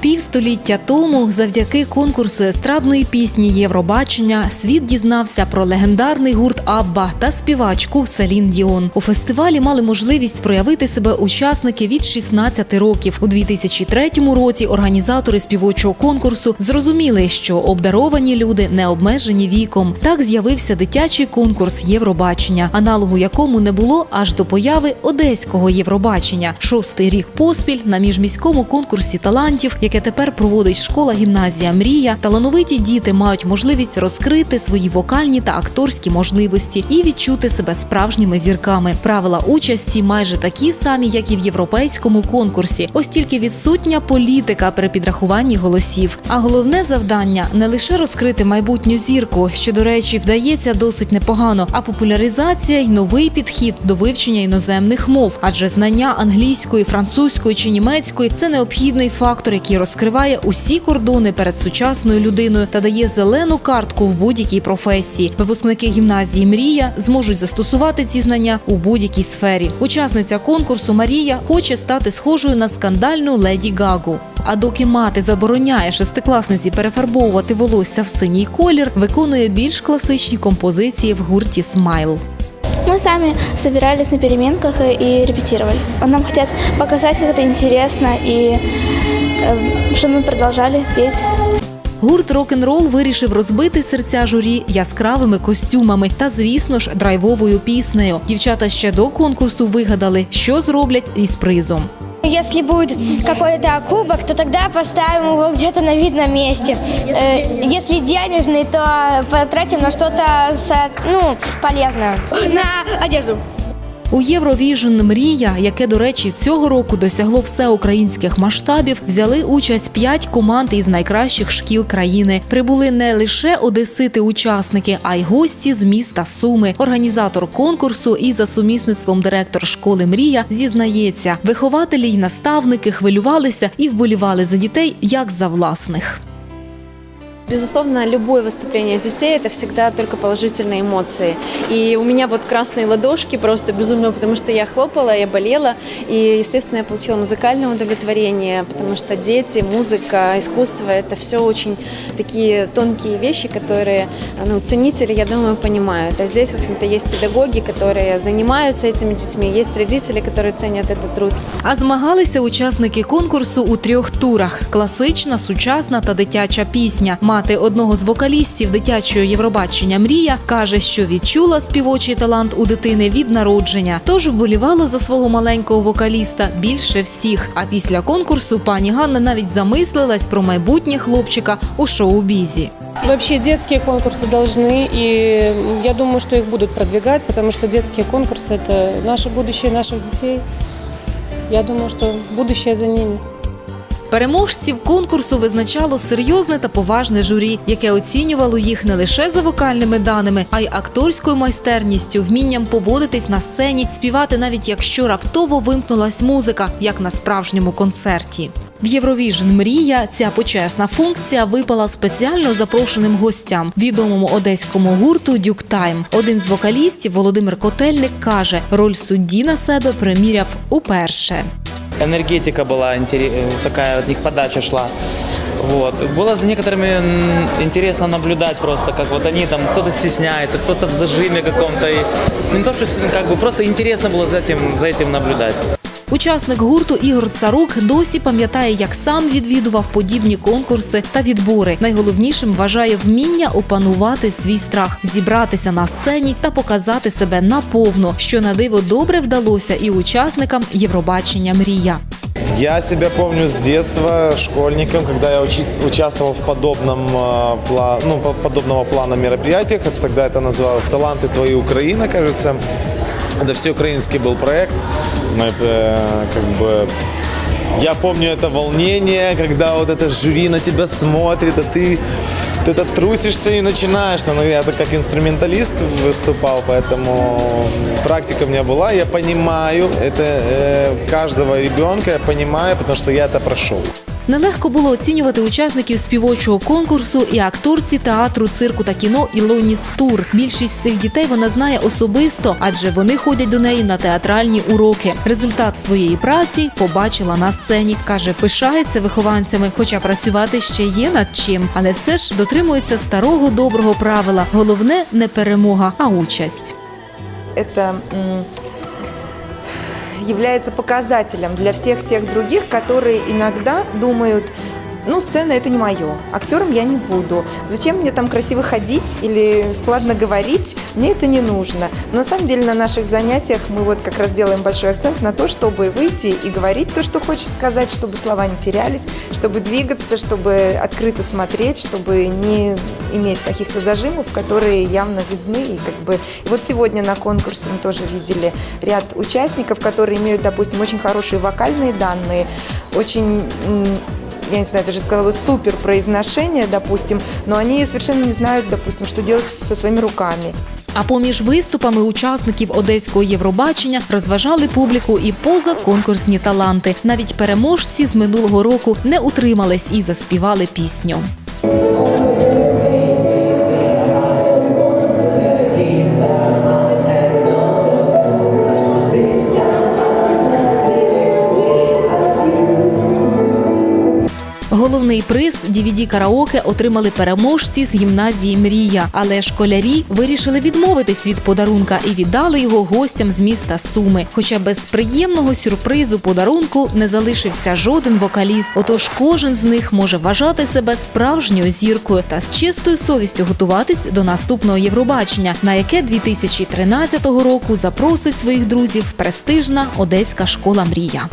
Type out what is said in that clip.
Півстоліття тому, завдяки конкурсу естрадної пісні Євробачення, світ дізнався про легендарний гурт Абба та співачку Селін Діон. У фестивалі мали можливість проявити себе учасники від 16 років. У 2003 році організатори співочого конкурсу зрозуміли, що обдаровані люди не обмежені віком. Так з'явився дитячий конкурс Євробачення, аналогу якому не було аж до появи одеського Євробачення. Шостий рік поспіль на міжміському конкурсі талантів, яке тепер проводить школа гімназія Мрія, талановиті діти мають можливість розкрити свої вокальні та акторські можливості і відчути себе справжніми зірками. Правила участі майже такі самі, як і в європейському конкурсі. Ось тільки відсутня політика при підрахуванні голосів. А головне завдання не лише розкрити майбутню зірку, що, до речі, вдається досить непогано, а популяризація й новий підхід до вивчення іноземних мов, адже знання англійської, французької чи німецької це необхідний фактор, який розкриває усі кордони перед сучасною людиною та дає зелену картку в будь-якій професії. Випускники гімназії Мрія зможуть застосувати ці знання у будь-якій сфері. Учасниця конкурсу Марія хоче стати схожою на скандальну леді Гагу. А доки мати забороняє шестикласниці перефарбовувати волосся в синій колір, виконує більш класичні композиції в гурті Смайл. Мы сами собирались на переменках и репетировали. Нам хотят показать, как это интересно, и э, чтобы мы продолжали петь. Гурт рок-н-рол вирішив розбити серця журі яскравими костюмами та, звісно ж, драйвовою піснею. Дівчата ще до конкурсу вигадали, що зроблять із призом. Если будет какой-то кубок, то тогда поставим его где-то на видном месте. Э, Если денежный, то потратим на что-то со- ну, полезное. На одежду. У Євровіжн Мрія, яке, до речі, цього року досягло всеукраїнських масштабів, взяли участь п'ять команд із найкращих шкіл країни. Прибули не лише одесити-учасники, а й гості з міста Суми. Організатор конкурсу і за сумісництвом директор школи Мрія зізнається, вихователі й наставники хвилювалися і вболівали за дітей як за власних. Безусловно, любое выступление детей – это всегда только положительные эмоции. И у меня вот красные ладошки просто безумно, потому что я хлопала, я болела. И, естественно, я получила музыкальное удовлетворение, потому что дети, музыка, искусство – это все очень такие тонкие вещи, которые ну, ценители, я думаю, понимают. А здесь, в общем-то, есть педагоги, которые занимаются этими детьми, есть родители, которые ценят этот труд. А змагалися учасники конкурсу у трьох турах: класична, сучасна та дитяча пісня. Мати одного з вокалістів дитячого Євробачення Мрія каже, що відчула співочий талант у дитини від народження, тож вболівала за свого маленького вокаліста більше всіх. А після конкурсу пані Ганна навіть замислилась про майбутнє хлопчика у шоу-бізі. Вообще детские конкурсы должны, и я думаю, что их будут продвигать, потому что детские конкурсы – это наше будущее наших детей. Я думаю, что будущее за ними. Переможців конкурсу визначало серйозне та поважне журі, яке оцінювало їх не лише за вокальними даними, а й акторською майстерністю, вмінням поводитись на сцені, співати навіть якщо раптово вимкнулась музика, як на справжньому концерті. В Євровіжн Мрія ця почесна функція випала спеціально запрошеним гостям, відомому одеському гурту Дюк Тайм. Один з вокалістів Володимир Котельник каже, роль судді на себе приміряв уперше энергетика была интере- э, такая от них подача шла. Вот. Было за некоторыми м, интересно наблюдать просто, как вот они там, кто-то стесняется, кто-то в зажиме каком-то. И, ну, не то, что с- как бы просто интересно было за этим, за этим наблюдать. Учасник гурту Ігор Царук досі пам'ятає, як сам відвідував подібні конкурси та відбори. Найголовнішим вважає вміння опанувати свій страх, зібратися на сцені та показати себе наповну, що на диво добре вдалося і учасникам Євробачення Мрія. Я себя помню с детства школьником, когда я учи- участвовал в подобном, э, пла- ну, по- подобного плана мероприятиях. Это- Тогда это называлось «Таланты твоей Украины», кажется. Это всеукраинский был проект. Мы, э, как бы, я помню это волнение, когда вот это жюри на тебя смотрит, а ты, ты это трусишься и начинаешь. Но я так как инструменталист выступал, поэтому практика у меня была. Я понимаю это э, каждого ребенка, я понимаю, потому что я это прошел. Нелегко було оцінювати учасників співочого конкурсу і акторці театру, цирку та кіно Ілоні Стур. Більшість цих дітей вона знає особисто, адже вони ходять до неї на театральні уроки. Результат своєї праці побачила на сцені. каже, пишається вихованцями, хоча працювати ще є над чим, але все ж дотримується старого доброго правила. Головне не перемога, а участь. это является показателем для всех тех других, которые иногда думают, ну, сцена это не мое, актером я не буду. Зачем мне там красиво ходить или складно говорить? Мне это не нужно. Но на самом деле на наших занятиях мы вот как раз делаем большой акцент на то, чтобы выйти и говорить то, что хочешь сказать, чтобы слова не терялись, чтобы двигаться, чтобы открыто смотреть, чтобы не иметь каких-то зажимов, которые явно видны. И как бы и вот сегодня на конкурсе мы тоже видели ряд участников, которые имеют, допустим, очень хорошие вокальные данные, очень я не знаю, даже сказала бы супер произношение, допустим, но они совершенно не знают, допустим, что делать со своими руками. А поміж виступами учасників одеського Євробачення розважали публіку і позаконкурсні таланти. Навіть переможці з минулого року не утримались і заспівали пісню. Головний приз dvd караоке отримали переможці з гімназії Мрія, але школярі вирішили відмовитись від подарунка і віддали його гостям з міста Суми. Хоча без приємного сюрпризу подарунку не залишився жоден вокаліст. Отож, кожен з них може вважати себе справжньою зіркою та з чистою совістю готуватись до наступного Євробачення, на яке 2013 року запросить своїх друзів престижна одеська школа Мрія.